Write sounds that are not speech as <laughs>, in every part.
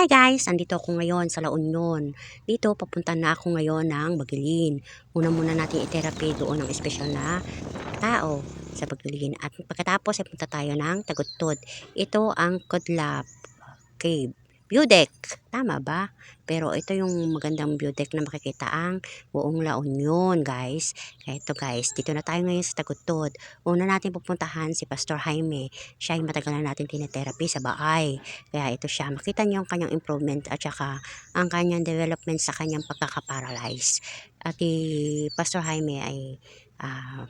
Hi guys! Andito ako ngayon sa La Union. Dito, papunta na ako ngayon ng Bagilin. Una muna natin i-therapy doon ng espesyal na tao sa Bagilin. At pagkatapos ay punta tayo ng Tagutod. Ito ang Kudlap Cave. View deck. Tama ba? Pero ito yung magandang view deck na makikita ang buong La Union, guys. Ito guys, dito na tayo ngayon sa Tagutod. Una natin pupuntahan si Pastor Jaime. Siya ay matagal na natin tinetherapy sa bahay. Kaya ito siya, makita niyo ang kanyang improvement at saka ang kanyang development sa kanyang pagkakaparalyze. At si Pastor Jaime ay mm,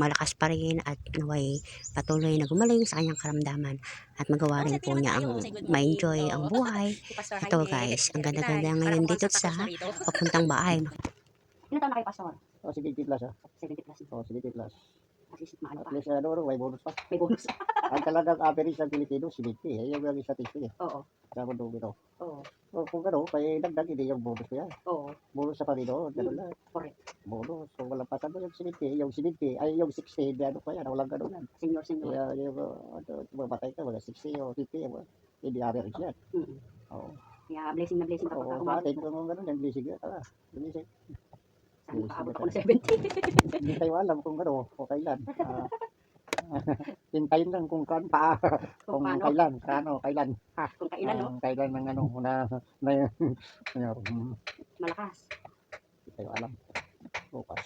malakas pa rin at naway patuloy na gumaling sa kanyang karamdaman at magawa rin po niya ang ma-enjoy ang buhay. Ito guys, ang ganda-ganda ngayon dito sa papuntang bahay. Ilan taon na kayo, Pastor? Oh, 70 plus ah. 70 plus. Oh, 70 plus. Kasi maano At pa. least ano, ano, may bonus pa. May bonus. <laughs> Ang talagang average ng Pilipino, 70. Eh, yung yung statistic eh. Oo. Sa mundo ito. Oo. O, kung ano, may dagdag, hindi yung bonus ko yan. Oo. Bonus sa Panginoon, ganun lang. Correct. Bonus. Kung walang pasan mo yung 70, yung 70, ay yung 60, hindi ano pa yan, walang ganun yan. Senior, senior. Kaya yung, uh, ano, mamatay ka, wala 60 o 50, yung, hindi average yan. Mm. Oo. Kaya blessing na blessing kapag Oo, sa umabot. atin, kung ganun, yung blessing yan, tara. Blessing. Sana makaabot ako ng 70. Hindi tayo alam kung ano, o kailan. Ah, <laughs> Hintayin lang kung kan pa, Kung kung paano, kailan, kano, kailan. kung kailan, no? Ang kailan ng ano, na, na, na, Malakas. hindi tayo alam. Bukas.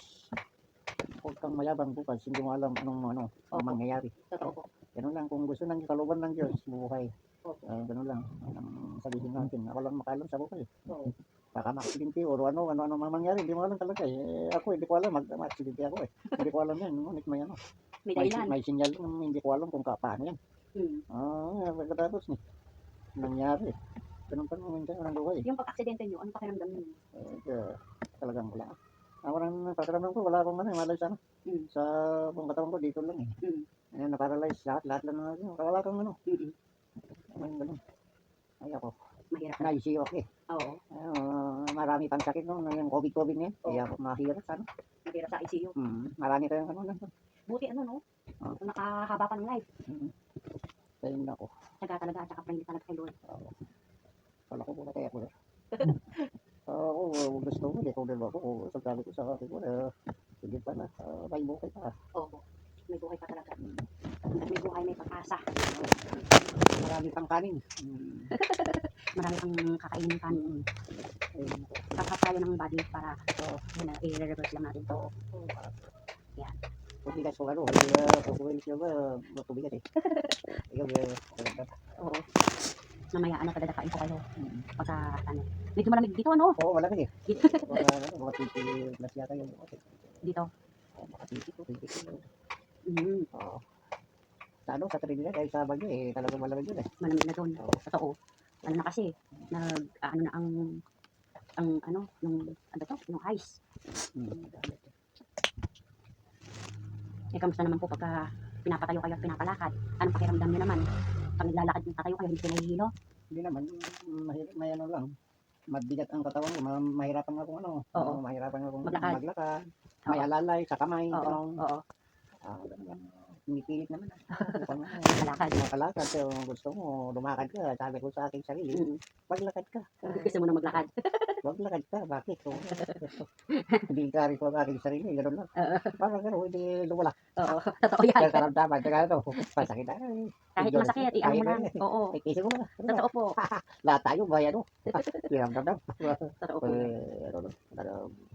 Huwag kang mayabang bukas, hindi mo alam anong ano, ang Opo. mangyayari. Totoo po. Ganun lang, kung gusto ng kaluban ng Diyos, buhay. Opo. Uh, ganun lang, ang sabihin natin. Ako lang makaalam sa buhay. Oo. Baka ma-accidente o ano, ano, ano mang mangyari, hindi mo alam talaga eh. Eh, Ako, hindi ko alam, mag- ma-accidente ako eh. <laughs> hindi ko alam yan, ngunit may ano. May May, may sinyal, hindi ko alam kung ka, paano yan. Hmm. Ah, pagkatapos ni nangyari. Ganun pa naman tayo ng buhay. Yung pag-aksidente nyo, ano pakiramdam nyo? Eh, kaya talagang wala. Ako rin, pakiramdam ko, wala akong ano, malay sana. Mm. Sa buong katawan ko, dito lang eh. Mm. Ayan, na-paralyze, lahat, lahat lang na yun. Wala kang ano. Mm-mm. Ayun, ganun. Ay ako, Mahirap. na-ICU ako eh. Oo. Ah, marami pang sakit no, yung COVID-COVID ngayon. Kaya ako mahirap sana. Mahirap sa ICU. Mm. Marami tayong ano lang. Buti ano, no? Oo. Nakahaba pa ng life. Mm. Ayun ako. Taga talaga, at saka friendly talaga kay Lord. Kala ko muna kaya ko na. <laughs> Oo, gusto ko, hindi ko ako. So, sabi ko sa akin ko na, sige pa na, ah, may bukay pa. Oo. May buhay pa talaga. At may buhay, may pag-asa. Marami pang kanin. Mm. Marami kang kakainin kanin. Kakap tayo ng body para Oo. yun, uh, i-reverse lang natin to. Yan. Kung bigas ko ano, hindi na kukuhin siya ba, matubigat eh. Ikaw, eh. Oo. Mamaya, ano, kadadakain ko kayo. Mm. Pagka, ano. Medyo malamig dito, ano? Oo, malamig eh. Ano, mga 20 plus yata yung. Dito. Oo, Mga 20 to, 20 to. Mm, Oo. Sa ano, sa Trinidad, ay sa Baguio eh, talagang malamig yun eh. malamig na doon. Oo. Totoo. Ano na kasi, nag, ano na ang, ang, ano, yung, ano to, yung ice. Mm. Eh, kamusta naman po pagka pinapatayo kayo at pinapalakad? Anong pakiramdam nyo naman? Pag naglalakad yung tatayo kayo, hindi kayo nahihilo? Hindi naman, mahirap, may ano lang. Mabigat ang katawan ko, ma- mahirapan akong ano. Oo. Mahirapan akong Maglakad. maglakad. Oo. May alalay sa kamay. Oo, oo. Ah, ganun lang. Pinipilit naman. Kung ano, Malakad. makalakad, so gusto mo, lumakad ka. Sabi ko sa aking sarili, maglakad ka. Gusto mo na maglakad. <laughs> Maglakad ka, bakit? So, hindi ka rin ko ang aking sarili, gano'n lang. Parang gano'n, hindi lumala. Oo, <laughs> totoo yan. Kaya karamdaman, kaya ano, pasakit na. Kahit masakit, iyan mo lang. ano, Oo, Ay, kisig mo na. Ano totoo po. <laughs> Lahat tayo, may ano. Kiramdam. Totoo po. Eh, ano, ano,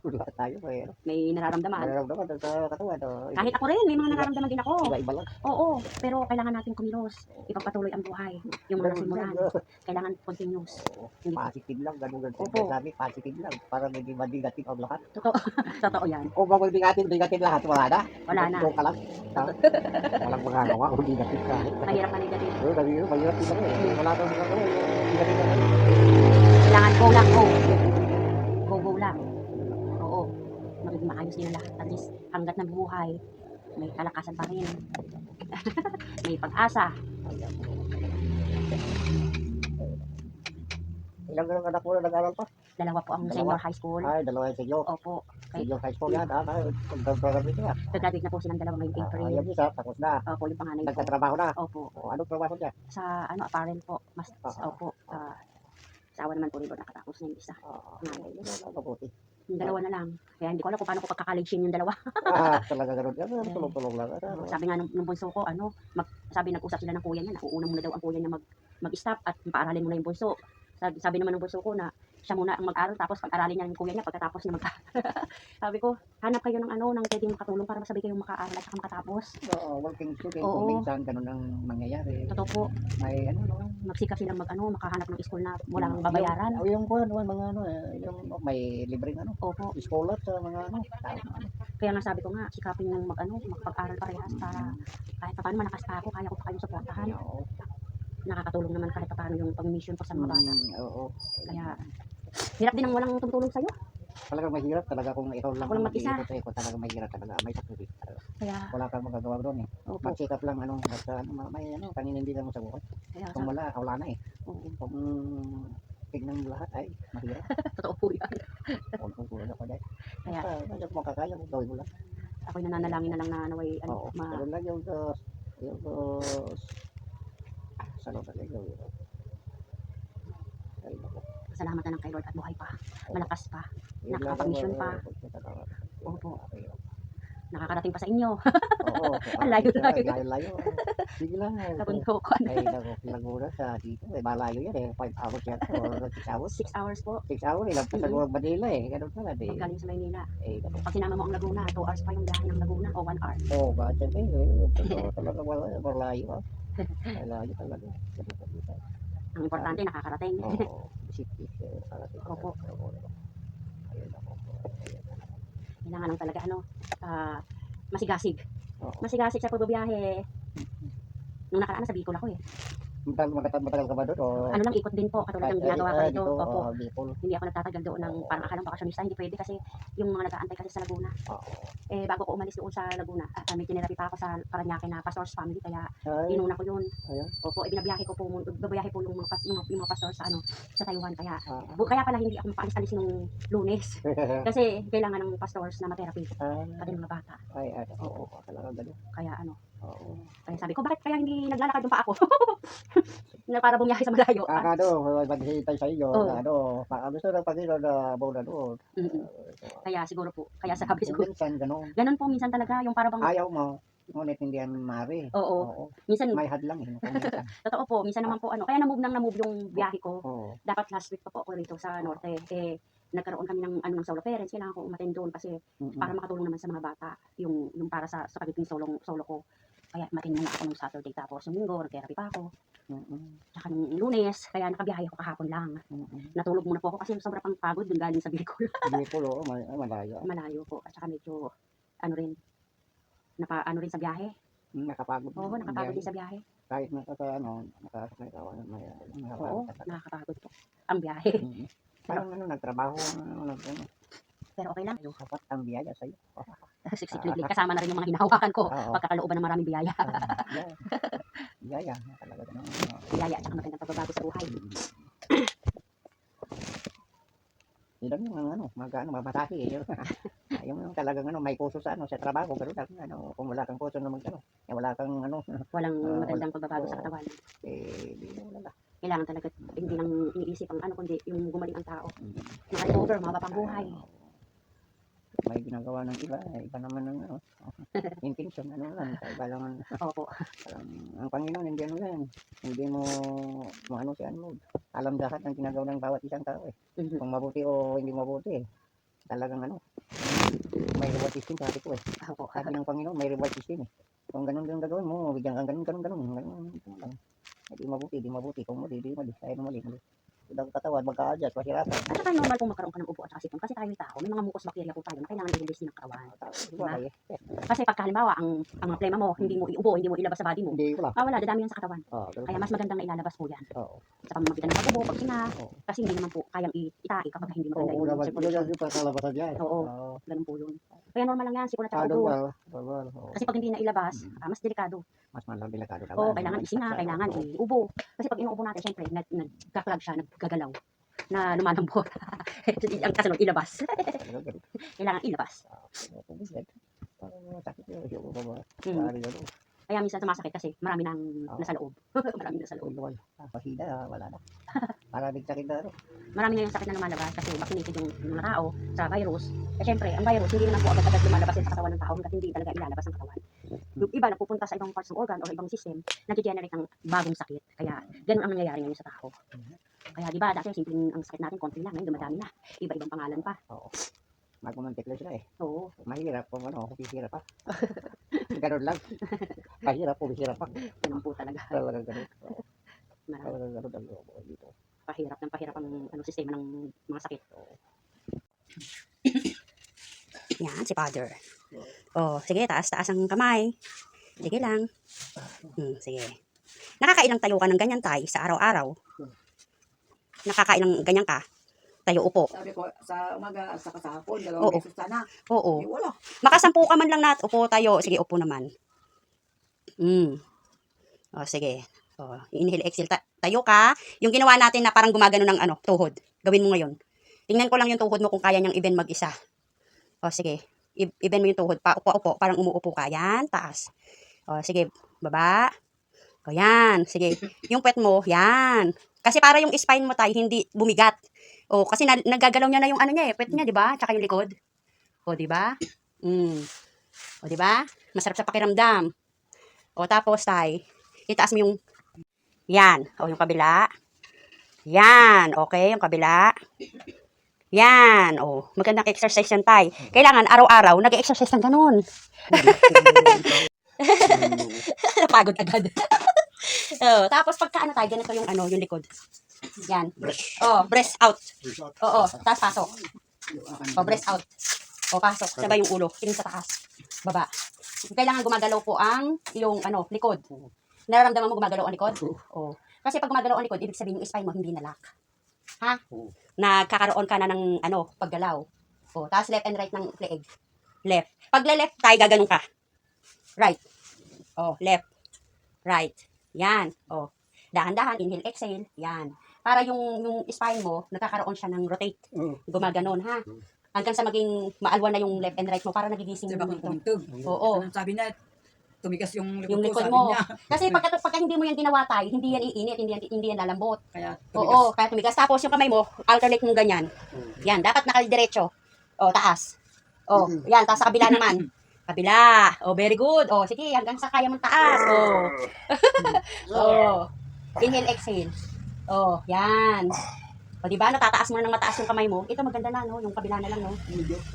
lahat tayo, may ano. May nararamdaman. Nararamdaman sa katawan. oh, Kahit ako rin, may mga nararamdaman din ako. Iba-iba lang. Oo, pero kailangan natin kumilos. Ipagpatuloy ang buhay. Yung mga simulan, lang, kailangan continuous. Hindi- Positive lang, ganun ganun. Opo. Sabi, positive lang. Para hindi negative ang lahat. Totoo, <laughs> totoo yan. Kung ba negative, negative lahat, wala na. Wala na. Ikaw ka lang. <laughs> Walang magagawa <laughs> kung negative ka. Mahirap na negative. Oo, sabi ko, mahirap din ako eh. Wala kang magagawa. eh. Negative ka lang. Kailangan go lang, go. Go, go lang. Oo. Magiging maayos ang lahat. At least, hanggat nabubuhay, may kalakasan pa rin. <laughs> may pag-asa. Ilang ganun anak mo na nag-aral pa? Dalawa po ang Dalawa. senior high school. Ay, dalawa yung sigyo. Opo. Sigyo high school yan. Ah, nito yan. Nag-graduate na po silang dalawa ngayong Ah, April. yung isa, tapos na. Opo, yung panganay po. Nagtatrabaho na. Opo. O, anong trabaho niya? Sa ano, apparel po. Mas, Ah, ah. opo. Sa Sa awa naman po ni Lord, nakatapos na yung isa. Ah, yun ang mabuti. Yung dalawa na lang. Kaya hindi ko alam kung paano ko pagkakaligsin yung dalawa. Ah, talaga ganun. Yan, <laughs> tulong-tulong lang. Ano, sabi nga nung, nung bunso ko, ano, mag, sabi nag-usap sila ng kuya niya, nauuna muna daw ang kuya niya mag, mag-stop at paaralin muna yung bunso. Sabi, sabi naman ng bunso ko na siya muna ang mag-aral tapos pag-aralin niya yung kuya niya pagkatapos niya mag <laughs> Sabi ko, hanap kayo ng ano, ng pwedeng makatulong para masabi kayong maka-aral at saka makatapos. Oo, working student, Oo. kung minsan ganun ang mangyayari. Totoo po, May ano naman. magsikap silang mag, ano, makahanap ng school na walang babayaran. Yung, yung, kuwan, yung mga ano, eh, yung may libreng ano, Opo, scholar sa mga ano, kaya nga sabi ko nga, sikapin yung mag, ano, magpag-aral parehas para kahit pa paano malakas pa ako, kaya ko pa kayong suportahan. Oo. Nakakatulong naman kahit pa paano yung pang-mission ko sa mga bata. Mm, oo. Kaya, hirap din ang walang tumutulong sa'yo. Talagang mahirap talaga kung ikaw lang Ako lang ang mag-isa. mag-iikot, kung talagang mahirap talaga, may sakripisyo talaga. Kaya, Wala kang magagawa doon eh. opo, Magsikap lang ano, basta ano, may ano, paninindigan mo sa buhay. kaya, Kung wala, wala na eh. oo, Kung tignan mo lahat ay mahirap. <laughs> totoo po yan. Kung kung tulad ako dahil. Kaya, Basta, basta kung makakaya mo, gawin mo lang. ako'y nananalangin na lang na naway, Oo, ano, ma, ganun lang yung Diyos. Yung Diyos. Sa loob ikaw. Salamat na lang kay Lord at buhay pa, malakas pa, Nakakapag-mission pa. Opo. Nakakarating pa sa inyo, Oo. <laughs> Ang layo-layo. Layo, layo. Sige lang. eh. sa buntukan. Ay, Laguna sa dito. Eh, malayo yan eh. 5 hours yan. Or 6 hours. 6 hours po, 6 hours. Ilang pa sa Mm-mm. Manila eh. Ganun pala. Eh, paggaling sa Maynila. eh ganun. Pag sinama mo ang Laguna, 2 hours pa yung biyahe ng Laguna, o 1 hour. Oo, oh, bakit eh. eh, talaga wala. Malayo ah. Malayo talaga. <laughs> Ang importante, nakakarating. Oo. City. Opo. Kailangan lang talaga, ano, ah, masigasig. Oo. Masigasig sa pagbabiyahe. Nung nakaraan, sa Bicol ako eh. Matagal, matagal, ka ba doon? O, Ano lang, ikot din po, katulad ng ginagawa ko dito. dito, Opo. ah, Bicol. Hindi ako nagtatagal doon ng parang akalang bakasyonista. Hindi pwede kasi yung mga nag-aantay kasi sa Laguna. Oo. Eh, bago ko umalis doon sa Laguna, at may tinerapi pa ako sa Paranaque na pastor's family. Kaya Ay, inuna ko yun. Ayan. Opo, ibinabiyahe ko po, babayahe po yung mga, pas, yung, yung mga pastor sa, ano, sa Taiwan. Kaya, ah, bu- kaya pala hindi ako mapaalis-alis nung lunes. <laughs> Kasi kailangan ng pastors na ma-therapy. ah, Pati mga bata. ay, ay, oo, talaga ganun. Kaya ano, Oo. kaya sabi ko, bakit kaya hindi naglalakad yung pa ako? <laughs> na para bumiyahe sa malayo. <laughs> Ah, ano, maghihintay sa iyo, na ano, pa, gusto ng Panginoon na muna doon. Kaya siguro po, kaya sabi siguro. Minsan, ganun. Ganun po minsan talaga, yung para bang, Ayaw mo, ngunit hindi yan mari. oo, Oo. minsan, May hadlang eh. <laughs> totoo po, minsan naman po ano, kaya na-move nang na-move yung biyahe ko. Oo. Dapat last week pa po ako rito sa Norte. Eh, nagkaroon kami ng ano ng solo parents, kailangan ko umattend doon kasi Mm-mm. para makatulong naman sa mga bata, yung yung para sa sa pagiging solo solo ko. Kaya matin muna ako nung Saturday tapos yung linggo, nag-therapy pa ako. Mm-mm. Tsaka nung lunes, kaya nakabiyahe ako kahapon lang. Mm-mm. Natulog muna po ako kasi sobra pang pagod dun galing sa Bicol. <laughs> Bicol, oo, malayo. Malayo po. At saka medyo, ano rin, napa, ano rin sa biyahe. Mm, Nakapagod. Oo, nakapagod biyahe. din sa biyahe. Kahit nakaka, ano, nakasakay ka, ano, may, Oo, nakakapagod po. Ang biyahe. <laughs> Mm-mm. Parang ano, nagtrabaho, ano, nag, ano, Pero okay lang. sapat ang biyaya sa <laughs> iyo. Siksik-liglig. Kasama na rin yung mga hinahawakan ko. Oo. Pagkakalooban ng maraming biyaya. Ah, Biyaya, talaga ganun. ano. Biyaya at saka magandang pagbabago sa buhay. Ilan yung ano, mag ano, mamataki eh. Yung, yung, <laughs> yung talagang ano, may puso sa ano, sa trabaho, pero lang, ano, kung wala kang puso na mag ano, eh, wala kang ano, <laughs> Walang Ah, magandang pagbabago sa oo. katawan. eh, di mo wala. Kailangan talaga hindi nang iniisip ang ano, kundi yung gumaling ang tao. Mm. Naka-recover, mahaba pang buhay. Ah, may ginagawa ng iba, eh, iba naman ng ano, intention, ano lang, iba lang, ang- Opo. parang, ang Panginoon, hindi ano yan, hindi mo, mo ano siya, ano, alam lahat ng ginagawa ng bawat isang tao eh. Mhm. Kung mabuti o hindi mabuti eh. Talagang ano, may reward system sabi ko eh. Opo. Sabi ng Panginoon, may reward system eh. Kung ganun yung gagawin mo, bigyan kang ganun, ganun, ganun, ganun, ganun lang. Hindi mabuti, di mabuti. Kung mali, di mali. Kaya mali, mali. Kung katawan, magka-adjust, mahirapan. At saka normal kung magkaroon ka ng ubo at saka sipon. Kasi tayo tao, may mga mucus bacteria po tayo na kailangan i-release din ng katawan. Di ba kaya? Kasi pagka halimbawa, ang, ang mga plema mo, hindi mo iubo, hindi mo ilabas sa body mo. Hindi lang. Ah, wala, dadami yan sa katawan. Oo, ganun. Kaya mas magandang na ilalabas po yan. Oo. Sa pamamagitan ng pag-ubo, pagsinga. Oo. Kasi hindi naman po kayang i- itai kapag hindi maganda Oo, yung. Yun circulation. yung pagkalabasan niya eh. Oo. Oo. Ganun po yun. Kaya normal lang yan, sipon at saka ubo. Oo. Kasi pag hindi na ilabas, ah, mas delikado. Mas malang delikado. Oo, kailangan isinga, kailangan iubo. Kasi pag inuubo natin, syempre, nag, nagkaklag siya, naggagalaw na lumalambot. <laughs> ang kasunod, ilabas. Kailangan ilabas. Yung baba. Hmm. Kaya minsan sumasakit kasi marami nang Oo. nasa loob. <laughs> marami nasa loob. Ulol. Ah, ah, wala na. Maraming sakit na ano. Marami na yung sakit na lumalabas kasi vaccinated yung, mga tao sa virus. Eh syempre, ang virus hindi naman po agad-agad lumalabas yan sa katawan ng tao hanggat hindi talaga ilalabas ng katawan. Yung iba napupunta sa ibang parts ng organ o ibang system, nag-generate ng bagong sakit. Kaya ganun ang nangyayari ngayon sa tao. Kaya di ba, dati simpleng ang sakit natin, konti lang, ngayon dumadami na. Iba-ibang pangalan pa. Oo. Magmamantik lang sila eh. Oo, Mahirap kung ano, kung bisira pa. <laughs> ganun lang. Mahirap kung bisira pa. ganun po talaga. Talagang ganun. Talagang ganun ang loob dito. pahirap ng pahirap ang ano, sistema ng mga sakit. Yan, si Father. Oh, sige, taas-taas ang kamay. Sige lang. Hmm, sige. Nakakailang tayo ka ng ganyan, tay, sa araw-araw? Nakakailang ganyan ka? Tayo upo. Sabi ko, sa umaga at saka sa hapon, dalawang Oo. beses sana. Oo. Eh, wala. Makasampu ka man lang nat. Upo tayo. Sige, upo naman. Hmm. O, sige. O, inhale, exhale. Ta- tayo ka. Yung ginawa natin na parang gumagano ng ano, tuhod. Gawin mo ngayon. Tingnan ko lang yung tuhod mo kung kaya niyang i-bend mag-isa. O, sige. I- i-bend mo yung tuhod. Pa, upo, upo. Parang umuupo ka. Yan, taas. O, sige. Baba. O, yan. Sige. Yung puwet mo, yan. Kasi para yung spine mo tayo hindi bumigat. O, kasi na, nagagalaw niya na yung ano niya eh. Puwet niya, di ba? Tsaka yung likod. O, di ba? Mm. O, di ba? Masarap sa pakiramdam. O, tapos, tay, itaas mo yung, yan. O, yung kabila. Yan. Okay, yung kabila. Yan. O, magandang exercise yan, tay. Kailangan, araw-araw, nag-exercise ng ganun. <laughs> Napagod agad. O, <laughs> tapos, pagka ano tayo, ganito yung ano, yung likod. Yan. O, breast out. Oo, tapos pasok. O, breast out. O, pasok. Sabay yung ulo. Tingin sa taas. Baba. Kailangan gumagalaw po ang yung ano, likod. Nararamdaman mo gumagalaw ang likod? Oo. Kasi pag gumagalaw ang likod, ibig sabihin yung spine mo hindi na lock. Ha? Oo. Nagkakaroon ka na ng ano, paggalaw. O, tapos left and right ng leg. Left. Pag left tayo, gaganon ka. Right. O, left. Right. Yan. O. Dahan-dahan, inhale, exhale. Yan. Para yung yung spine mo, nagkakaroon siya ng rotate. Mm. Gumaganon, ha? Hanggang sa maging maalwan na yung left and right mo, para nagigising Sabi mo kumintog. Oo. Anong sabi niya, tumigas yung likod, Yung ko, likod mo. niya. Kasi <laughs> pagka, pagka hindi mo yan ginawa tayo, hindi yan iinit, hindi yan, hindi yan lalambot. Kaya tumigas. Oo, kaya tumigas. Tapos yung kamay mo, alternate mong ganyan. Yan, dapat nakadiretso. O, taas. O, yan, taas sa kabila naman. <laughs> Kabila. O, very good. O, sige, hanggang sa kaya mong taas. <laughs> O. o. Inhale, exhale. O, yan. O, di ba, natataas mo na ng mataas yung kamay mo. Ito maganda na, no? Yung kabila na lang, no?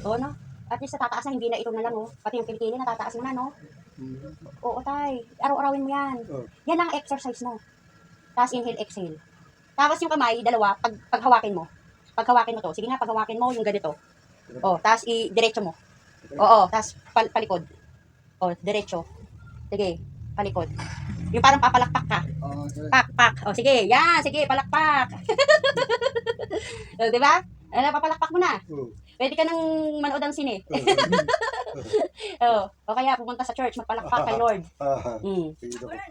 O, no? At least natataas na, hindi na ito na lang, no? Pati yung kilikili, natataas mo na, no? Oo, tay. Araw-arawin mo yan. Yan ang exercise mo. Tapos inhale, exhale. Tapos yung kamay, dalawa, pag, paghawakin mo. Paghawakin mo to. Sige nga, paghawakin mo yung ganito. O, tapos i-diretso mo. Oo, tapos pal palikod. O, diretso. Sige, palikod. Yung parang papalakpak ka. Pak, pak. O, sige, yan, sige, palakpak. o, di ba? Ano, papalakpak mo na. Pwede ka nang manood ng sine. o, <laughs> o kaya pumunta sa church, magpalakpak kay Lord. <laughs> Mm.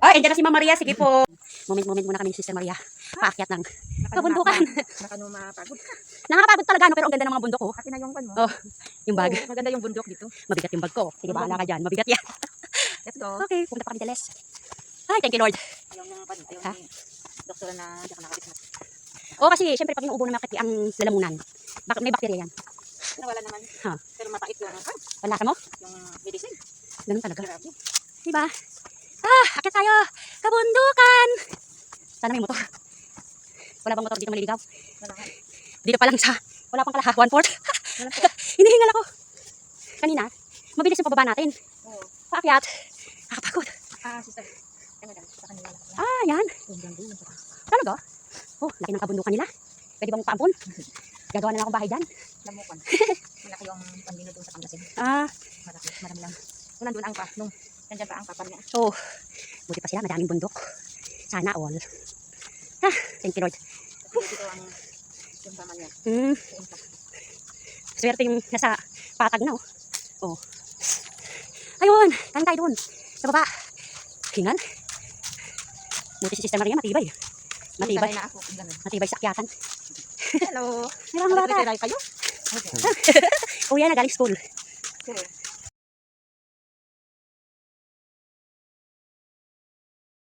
Oh, andyan na si Ma'am Maria. Sige po. Moment-moment muna kami Sister Maria. Paakyat ng kabundukan. Baka no mapagod ka. Nakakapagod talaga, no? pero ang ganda ng mga bundok ko. Akin na yung pan mo. Oh, Yung bag. Oo, maganda yung bundok dito. Mabigat yung bag ko. Sige, bahala ka dyan. Mabigat yan. <laughs> Let's go. Okay, pumunta pa kami Dales. Ay, thank you Lord. Ayaw ng pan. Ni doktora na di ako nakakit na. Oo, kasi syempre pag inuubo ng makati ang lalamunan. Bak may bakterya yan. Nawala naman. Ha. Pero mapait yung, ah, Panlasa mo? yung medicine. Ganun talaga. Grabe. Diba? Ah, akit tayo. Kabundukan. Sana may motor. Wala bang motor dito maliligaw? Wala. Dito pa lang sa, wala pang kalaha, one fourth. Wala <laughs> Hinihingal ako. Kanina, mabilis yung pababa natin. Oo. Paakyat. Nakapagod. Ah, sister. Ah, yan. Talaga? Oh, laki ng kabundukan nila. Pwede bang paampon? Gagawa na lang akong bahay dyan. Lamukan. <laughs> Malaki yung panlino doon sa Pangasinan. Ah, Malaki. Marami lang. Kung nandun ang pa, nung nandyan pa ang papa niya. oh. Buti pa sila, madaming bundok. Sana all. Ah, thank you Lord. Dito ang Hmm, impact. swerte yung nasa patag na oh. Oh. Ayun, kain tayo doon. Sa baba. Hingan. Buti si Sister Maria, matibay. Matibay. Na ako. Matibay sa akyatan. Hello. May mga bata. Kayo? <laughs> Okay. Uwi na galing school. Sure.